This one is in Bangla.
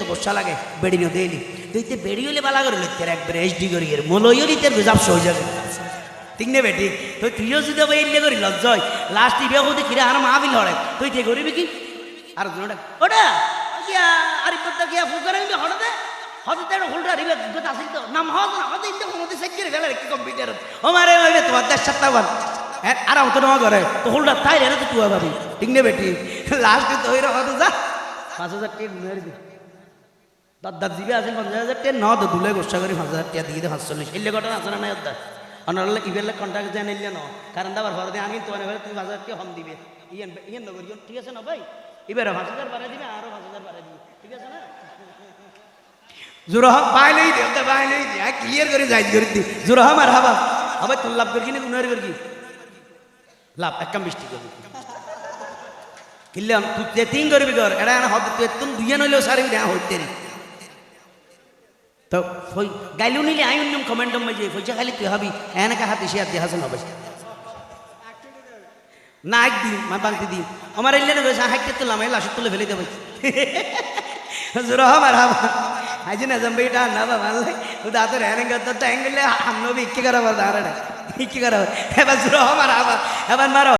তো বসা লাগে বেড়িনো দেলি। তুইতে বেড়ি হলে বালা করে লিখতে একবার এইচডি করি এর। মলইও লিখতে গুজাব সই যাবে। ঠিক নে বেটি? তুই তুইও যদি এলে করি লজ্জয়। লাস্ট ইবে হতে কিরে আর মা বিল হড়ে। তুই তে করিবি কি? আর জোড়া ওটা কিয়া আরে পত্তা কিয়া ফুকারে হড়ে হতে তেড়ো হুলটা রিবে, গত আসিল তো। নাম হদ না হতে ইন্দে মতে সেক্রে গেলে কি কম্পিউটার। ও মারে ওই তোমার দেশ সাতটা বার হ্যাঁ আর তো নমা করে। তো হুলটা তাই রে তো তুই ভাবি। ঠিক নে বেটি? লাস্টে তো হতে যা। পাঁচ হাজার টিয়া গুনের দি। দাদার জিবে আছে পঞ্চাশ হাজার টিয়া ন তো দুলে গোসা করি পাঁচ হাজার টিয়া দিয়ে দে পাঁচচল্লিশ। এলে ঘটনা আছে না অদ্দা অনারলে ইবেলে কন্ট্যাক্ট জান এলে ন? কারণ দাবার ঘরে দিয়ে আমি তোমার এবারে তুমি পাঁচ হাজার টিয়া হম দিবে। ইয়েন ইয়েন নগর ঠিক আছে না ভাই? এবারে পাঁচ হাজার বাড়াই দিবে আরও পাঁচ হাজার বাড়াই দিবে। ঠিক আছে না? জোরহ বাইলেই দে ওটা বাইলেই দে। ক্লিয়ার করে যাই করে দি। জোরহ মার হাবা। হবে তোর লাভ করি না গুনার করি লাভ, এক কাম বৃষ্টি করবি কিল্লে তুই তেতিং করবি কর এটা না হবে তুই তুই দুইয়া নইলেও সারিবি না হইতে তো ফই গাইলু নিলে আই অন্য মাঝে ফইছা খালি তুই হবি এনেকা হাতে সে হাতে হাসন হবে না একদিন মা বাংতি দিন আমার এলে না হাইতে তুললাম এই লাশ তুলে ফেলে দেবে জোরা আমার হাবা আজ না জম্বে এটা না বাবা রেনে গত তো এঙ্গলে হামনো বি ইক্কি করা বাদ আরে ইক্কি করা এবার জোরা আমার হাবা এবার মারো